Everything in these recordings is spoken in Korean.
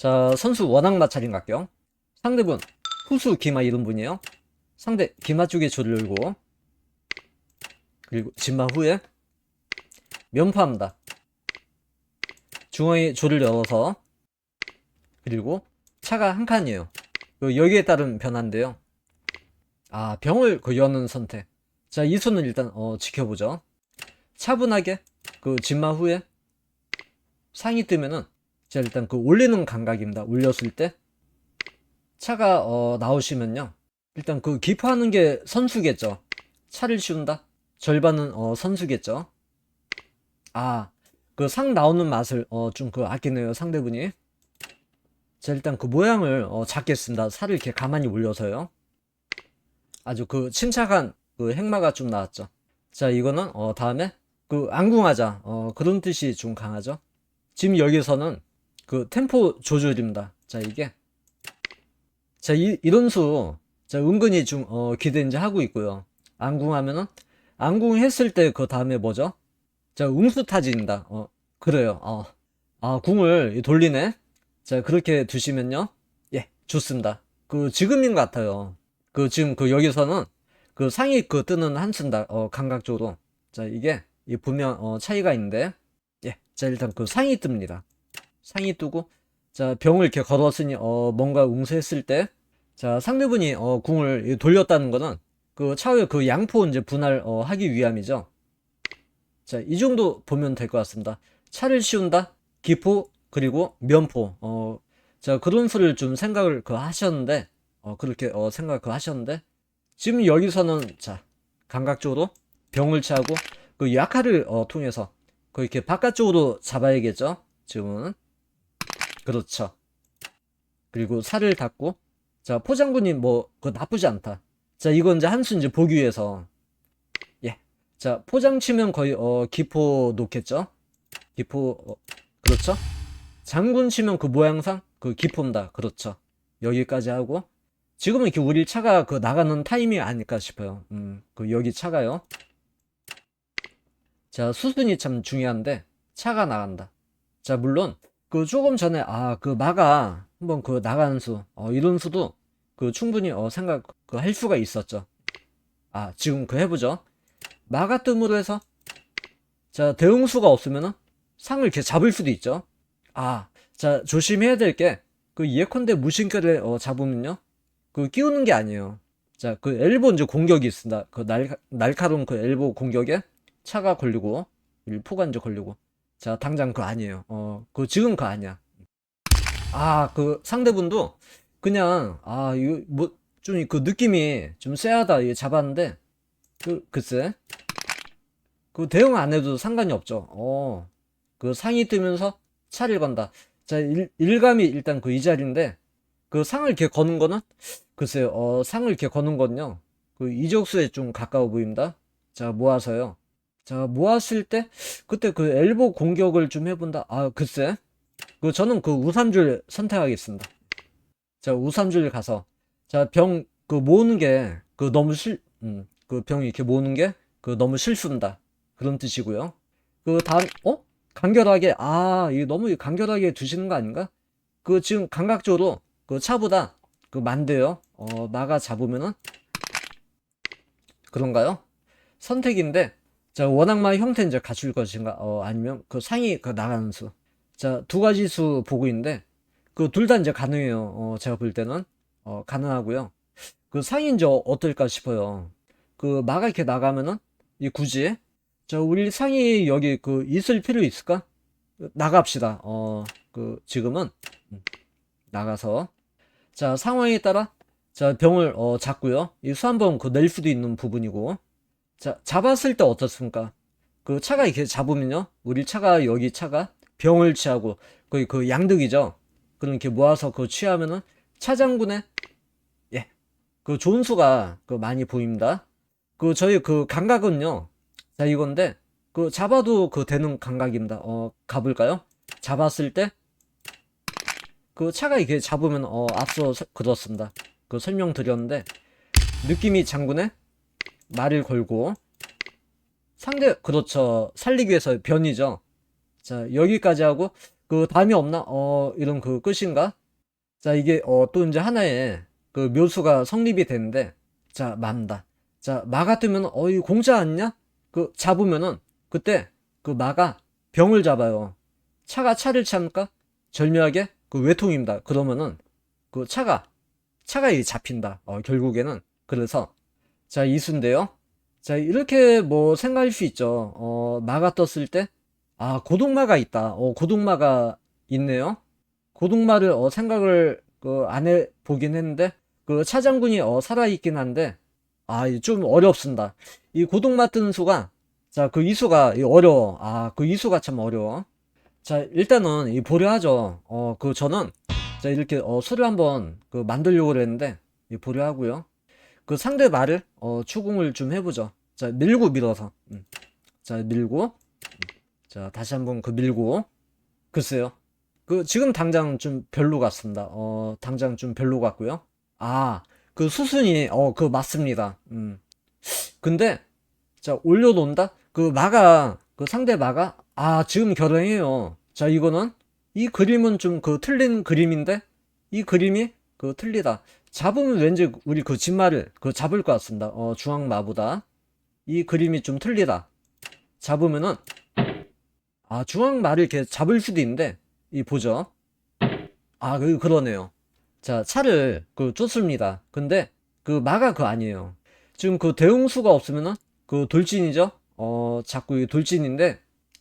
자, 선수 원앙 마찰인 갈게요. 상대분, 후수 기마 이런 분이에요. 상대 기마 쪽에 조를 열고, 그리고 진마 후에 면파합니다. 중앙에 조를 열어서, 그리고 차가 한 칸이에요. 요- 여기에 따른 변화인데요. 아, 병을 그 여는 선택. 자, 이 수는 일단, 어, 지켜보죠. 차분하게, 그 진마 후에 상이 뜨면은, 자, 일단 그 올리는 감각입니다. 올렸을 때. 차가, 어, 나오시면요. 일단 그 기포하는 게 선수겠죠. 차를 씌운다? 절반은, 어, 선수겠죠. 아, 그 상 나오는 맛을, 어, 좀 그 아끼네요, 상대분이. 자, 일단 그 모양을, 어, 잡겠습니다. 살을 이렇게 가만히 올려서요. 아주 그 침착한 그 행마가 좀 나왔죠. 자, 이거는, 어, 다음에 그 안궁하자. 어, 그런 뜻이 좀 강하죠. 지금 여기서는 그 템포 조절입니다. 자, 이게. 자, 이, 이런 수, 자, 은근히 좀, 어, 기대 이제 하고 있고요. 안궁하면은, 안궁했을 때 그 다음에 뭐죠? 자, 응수 타진다. 어, 그래요. 어, 아, 궁을 돌리네? 자, 그렇게 두시면요. 예, 좋습니다. 그, 지금인 것 같아요. 그, 지금 그, 여기서는 그 상이 그 뜨는 한순다, 어, 감각적으로. 자, 이게, 이 분명, 어, 차이가 있는데, 예, 자, 일단 그 상이 뜹니다. 상이 뜨고, 자, 병을 이렇게 걸었으니, 어, 뭔가 웅수했을 때, 자, 상대분이, 어, 궁을 이 돌렸다는 거는, 그 차후에 그 양포 이제 분할, 어, 하기 위함이죠. 자, 이 정도 보면 될 것 같습니다. 차를 씌운다, 기포, 그리고 면포, 어, 자, 그런 수를 좀 생각을 그 하셨는데, 어, 그렇게, 어, 생각을 그 하셨는데, 지금 여기서는, 자, 감각적으로 병을 차고, 그 약화를, 어, 통해서, 그 이렇게 바깥쪽으로 잡아야겠죠? 지금은. 그렇죠. 그리고 살을 닫고, 자, 포장군이 뭐, 그 나쁘지 않다. 자, 이건 이제 한수 이제 보기 위해서. 예. 자, 포장 치면 거의, 어, 기포 놓겠죠? 기포, 어, 그렇죠? 장군 치면 그 모양상 그 기포입니다. 그렇죠. 여기까지 하고, 지금은 이렇게 우리 차가 그 나가는 타이밍이 아닐까 싶어요. 음, 그 여기 차가요. 자, 수순이 참 중요한데, 차가 나간다. 자, 물론, 그 조금 전에, 아, 그 마가 한번 그 나가는 수, 어, 이런 수도 그 충분히 어, 생각, 그 할 수가 있었죠. 아, 지금 그 해보죠. 마가 뜸으로 해서, 자, 대응수가 없으면은 상을 이렇게 잡을 수도 있죠. 아, 자, 조심해야 될 게, 그 예컨대 무신결을 어, 잡으면요. 그 끼우는 게 아니에요. 자, 그 엘보 이제 공격이 있습니다. 그 날, 날카로운 그 엘보 공격에 차가 걸리고, 포가 이제 걸리고. 자, 당장 그거 아니에요. 어, 그 지금 그거 아니야. 아, 그 상대분도 그냥, 아, 이거 뭐, 좀 그 느낌이 좀 쎄하다. 이게 잡았는데, 그, 글쎄. 그 대응 안 해도 상관이 없죠. 어, 그 상이 뜨면서 차를 건다. 자, 일, 일감이 일단 그 이 자리인데, 그 상을 이렇게 거는 거는, 글쎄요, 어, 상을 이렇게 거는 건요, 그 이적수에 좀 가까워 보입니다. 자, 모아서요. 자, 모았을 때, 그때 그 엘보 공격을 좀 해본다. 아, 글쎄. 그, 저는 그 우삼줄 선택하겠습니다. 자, 우삼줄 가서, 자, 병, 그 모으는 게, 그 너무 실, 음, 그 병이 이렇게 모으는 게, 그 너무 실수다. 그런 뜻이고요. 그 다음, 어? 간결하게, 아, 이거 너무 간결하게 두시는 거 아닌가? 그 지금 감각적으로, 그 차보다, 그 만대요. 어, 나가 잡으면은, 그런가요? 선택인데, 자, 워낙만 형태 이제 갖출 것인가, 어, 아니면 그 상이 그 나가는 수. 자, 두 가지 수 보고 있는데, 그 둘 다 이제 가능해요. 어, 제가 볼 때는. 어, 가능하고요. 그 상이 이제 어떨까 싶어요. 그 마가 이렇게 나가면은, 이 굳이, 자, 우리 상이 여기 그 있을 필요 있을까? 나갑시다. 어, 그, 지금은, 음, 나가서. 자, 상황에 따라, 자, 병을, 어, 잡고요. 이 수한번 그 낼 수도 있는 부분이고. 자, 잡았을 때 어떻습니까? 그 차가 이렇게 잡으면요. 우리 차가, 여기 차가 병을 취하고, 거의 그 양득이죠. 그럼 이렇게 모아서 그 취하면은 차장군의, 예, 그 좋은 수가 그 많이 보입니다. 그 저희 그 감각은요. 자, 이건데, 그 잡아도 그 되는 감각입니다. 어, 가볼까요? 잡았을 때, 그 차가 이렇게 잡으면, 어, 앞서 서- 그렇습니다. 그 설명드렸는데, 느낌이 장군의 말을 걸고, 상대, 그렇죠. 살리기 위해서 변이죠. 자, 여기까지 하고, 그 다음이 없나? 어, 이런 그 끝인가? 자, 이게, 어, 또 이제 하나의 그 묘수가 성립이 되는데, 자, 만다. 자, 마가 뜨면, 어이, 공짜 아니냐? 그, 잡으면은, 그때, 그 마가 병을 잡아요. 차가 차를 참까? 절묘하게? 그 외통입니다. 그러면은, 그 차가, 차가 이 잡힌다. 어, 결국에는. 그래서, 자, 이수인데요. 자, 이렇게 뭐 생각할 수 있죠. 어, 마가 떴을 때, 아, 고동마가 있다. 어, 고동마가 있네요. 고동마를 어, 생각을 그, 안 해 보긴 했는데, 그 차장군이 어, 살아있긴 한데, 아, 이좀 어렵습니다. 이 고동마 뜨는 수가, 자, 그 이수가 이 어려워. 아, 그 이수가 참 어려워. 자, 일단은 이 보려하죠. 어, 그 저는, 자, 이렇게 어, 수를 한번 그 만들려고 했는데, 이 보려하고요. 그 상대 말을 어, 추궁을 좀 해보죠. 자, 밀고 밀어서. 음. 자, 밀고. 음. 자, 다시 한번 그 밀고. 글쎄요. 그 지금 당장 좀 별로 같습니다. 어, 당장 좀 별로 같고요. 아, 그 수순이 어, 그 맞습니다. 음. 근데 자, 올려놓는다. 그 마가 그 상대 마가 아, 지금 결혼해요. 자, 이거는 이 그림은 좀 그 틀린 그림인데 이 그림이 그 틀리다. 잡으면 왠지 우리 그 진마를 그 잡을 것 같습니다. 어, 중앙마보다 이 그림이 좀 틀리다. 잡으면은 아 중앙마를 이렇게 잡을 수도 있는데 이 보죠. 아 그 그러네요. 자 차를 그 쫓습니다. 근데 그 마가 그 아니에요. 지금 그 대응수가 없으면은 그 돌진이죠. 어 자꾸 이 돌진인데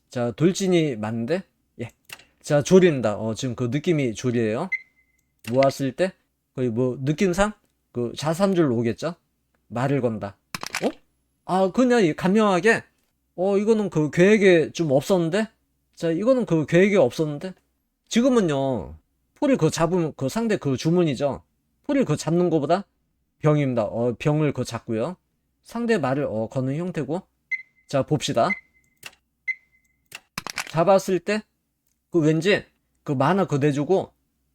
자 돌진이 맞는데 예. 자 조린다. 어 지금 그 느낌이 조리예요. 모았을 때 거의 뭐 느낌상 그 자산줄 오겠죠? 말을 건다. 어? 아 그냥 이 간명하게 어 이거는 그 계획에 좀 없었는데 자 이거는 그 계획에 없었는데 지금은요 포를 그 잡으면 그 상대 그 주문이죠. 포를 그 잡는 것보다 병입니다. 어 병을 그 잡고요. 상대 말을 어 거는 형태고 자 봅시다. 잡았을 때 그 왠지 그 만화 그 내주고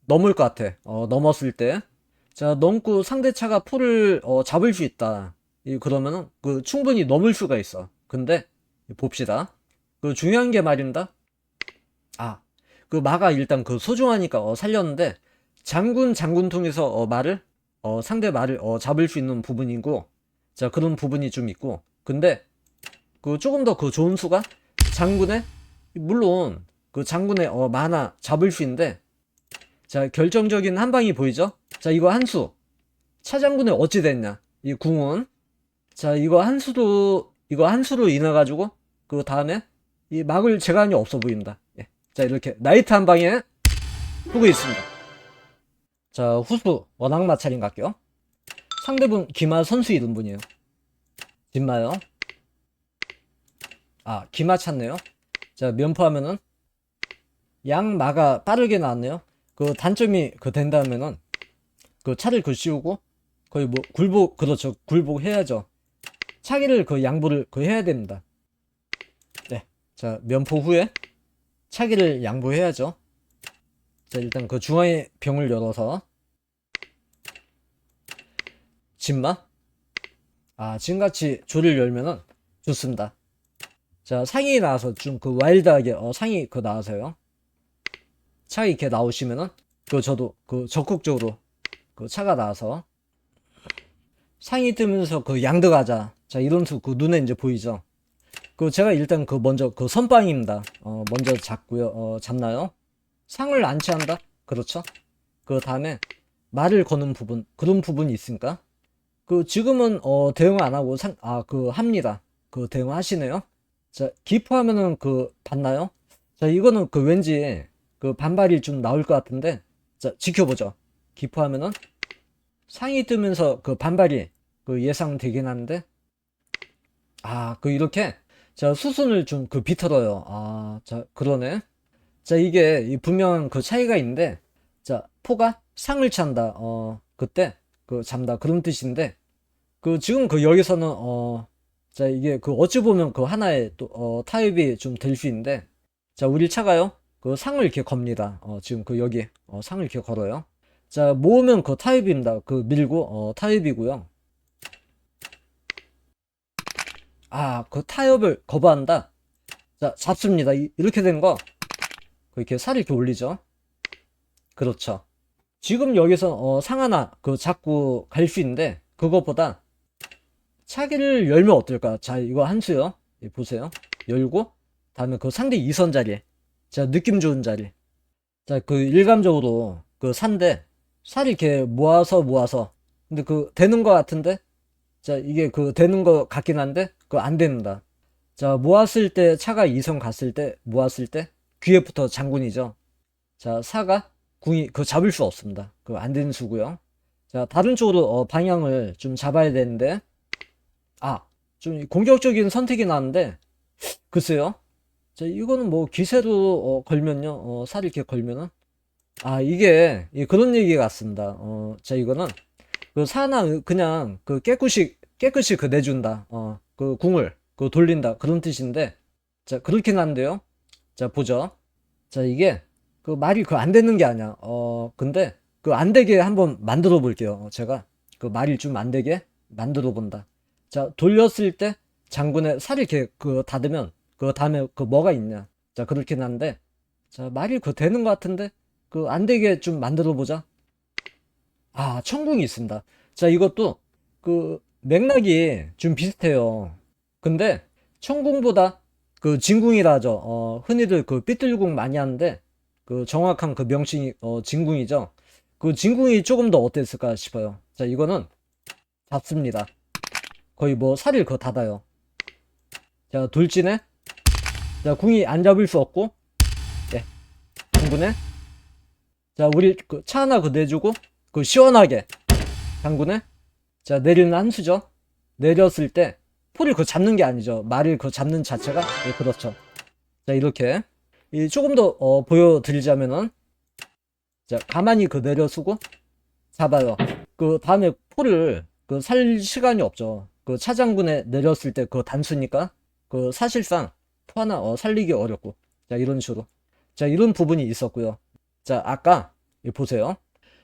넘을 것 같아. 어, 넘었을 때. 자, 넘고 상대차가 포를 어, 잡을 수 있다. 이 그러면은 그 충분히 넘을 수가 있어. 근데 봅시다. 그 중요한 게 말입니다. 아, 그 마가 일단 그 소중하니까 어, 살렸는데 장군 장군 통해서 어, 말을 어, 상대 말을 어, 잡을 수 있는 부분이고 자 그런 부분이 좀 있고 근데 그 조금 더 그 좋은 수가 장군의 물론 그 장군의 어, 만화 잡을 수 있는데 자, 결정적인 한 방이 보이죠? 자, 이거 한 수. 차장군이 어찌 됐냐? 이 궁은. 자, 이거 한 수도, 이거 한 수로 인해가지고, 그 다음에, 이 막을 재간이 없어 보인다. 예. 자, 이렇게, 나이트 한 방에, 후고 있습니다. 자, 후수, 원앙 마찰인 갈게요. 상대분, 기마 선수 이름 분이에요. 진마요. 아, 기마 찾네요. 자, 면포하면은, 양마가 빠르게 나왔네요. 그 단점이 그 된다면은 그 차를 그 씌우고 거의 뭐 굴복 그렇죠. 굴복 해야죠. 차기를 그 양보를 그 해야 됩니다. 네자 면포 후에 차기를 양보해야죠. 자 일단 그 중앙에 병을 열어서 진마? 아 지금같이 조를 열면은 좋습니다. 자 상이 나와서 좀 그 와일드하게 어 상이 그 나와서요 차가 이렇게 나오시면은 그 저도 그 적극적으로 그 차가 나와서 상이 뜨면서 그 양드 가자. 자 이런 수 그 눈에 이제 보이죠? 그 제가 일단 그 먼저 그 선빵입니다. 어 먼저 잡고요. 어 잡나요? 상을 안 취한다? 그렇죠? 그 다음에 말을 거는 부분 그런 부분이 있으니까. 그 지금은 어 대응 안 하고 상 아 그 합니다. 그 대응 하시네요. 자 기포하면은 그 봤나요? 자 이거는 그 왠지 그 반발이 좀 나올 것 같은데 자 지켜보죠. 기포하면은 상이 뜨면서 그 반발이 그 예상되긴 하는데 아 그 이렇게 자 수순을 좀 그 비틀어요. 아 자 그러네. 자 이게 이 분명 그 차이가 있는데 자 포가 상을 찬다. 어 그때 그 잠다. 그런 뜻인데 그 지금 그 여기서는 어 자 이게 그 어찌 보면 그 하나의 또 어 타입이 좀 될 수 있는데 자 우리 차가요 그 상을 이렇게 겁니다. 어, 지금 그 여기 어, 상을 이렇게 걸어요. 자 모으면 그 타입입니다. 그 밀고 어, 타입이고요. 아 그 타협을 거부한다. 자 잡습니다. 이, 렇게 된 거 이렇게 살을 이렇게 올리죠. 그렇죠. 지금 여기서 어, 상 하나 그 잡고 갈 수 있는데 그것보다 차기를 열면 어떨까? 자, 이거 한 수요. 예, 보세요. 열고 다음에 그 상대 이선 자리. 자, 느낌 좋은 자리. 자, 그 일감적으로 그 산데 살이 이렇게 모아서 모아서 근데 그 되는 거 같은데 자, 이게 그 되는 거 같긴 한데 그안 됩니다. 자, 모았을 때 차가 이선 갔을 때 모았을 때 귀에부터 장군이죠. 자, 사가 궁이 그 잡을 수 없습니다. 그 안 되는 수고요. 자, 다른 쪽으로 어, 방향을 좀 잡아야 되는데 아, 좀 공격적인 선택이 나는데 글쎄요. 자, 이거는 뭐 기세로 어, 걸면요. 어, 살이 이렇게 걸면은 아, 이게 이 그런 얘기 같습니다. 어, 자, 이거는 그 사나 그냥 그 깨끗이 깨끗이 그 내준다. 어, 그 궁을 그 돌린다. 그런 뜻인데 자, 그렇긴 한데요. 자, 보죠. 자, 이게 그 말이 그 안 되는 게 아니야. 어, 근데 그 안 되게 한번 만들어 볼게요. 어, 제가 그 말이 좀 안 되게 만들어 본다. 자, 돌렸을 때 장군의 살이 이렇게 그 닫으면 그 다음에 그 뭐가 있냐. 자, 그렇긴 한데 자, 말이 그 되는 것 같은데 그 안 되게 좀 만들어 보자. 아, 천궁이 있습니다. 자, 이것도 그 맥락이 좀 비슷해요. 근데 천궁보다 그 진궁이라 죠. 어, 흔히들 그 삐뚤궁 많이 하는데 그 정확한 그 명칭이 어, 진궁이죠. 그 진궁이 조금 더 어땠을까 싶어요. 자, 이거는 잡습니다. 거의 뭐 살을 그 닫아요. 자, 돌진에 자, 궁이 안 잡을 수 없고 예. 장군에 자, 우리 그 차 하나 그 내주고 그 시원하게 장군에 자, 내리는 한 수죠. 내렸을 때 포를 그 잡는 게 아니죠. 말을 그 잡는 자체가 예, 그렇죠. 자, 이렇게 이 조금 더 어, 보여드리자면은 자, 가만히 그 내려쓰고 잡아요. 그 다음에 포를 그 살 시간이 없죠. 그 차장군에 내렸을 때 그 단수니까 그 사실상 포 하나 어, 살리기 어렵고 자 이런 식으로 자 이런 부분이 있었고요. 자 아까 이 보세요.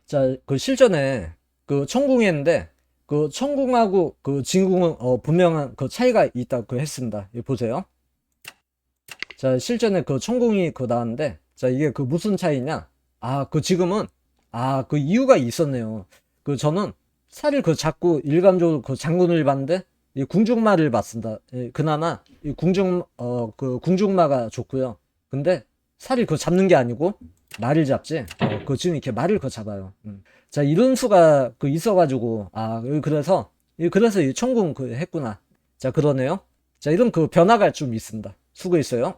자 그 실전에 그 천궁했는데 그 천궁하고 그 진궁은 어, 분명한 그 차이가 있다 그 했습니다. 이 보세요. 자 실전에 그 천궁이 그 나왔는데 자 이게 그 무슨 차이냐? 아 그 지금은 아 그 이유가 있었네요. 그 저는 살을 그 잡고 일감적으로 그 장군을 봤는데 이 궁중마를 봤습니다. 예, 그나마 이 궁중 어 그 궁중마가 좋고요. 근데 살을 그 잡는 게 아니고 말을 잡지. 어, 그 지금 이렇게 말을 그 잡아요. 음. 자 이런 수가 그 있어가지고 아 그래서 이 그래서 이 천궁 그 했구나. 자 그러네요. 자 이런 그 변화가 좀 있습니다. 수고 있어요.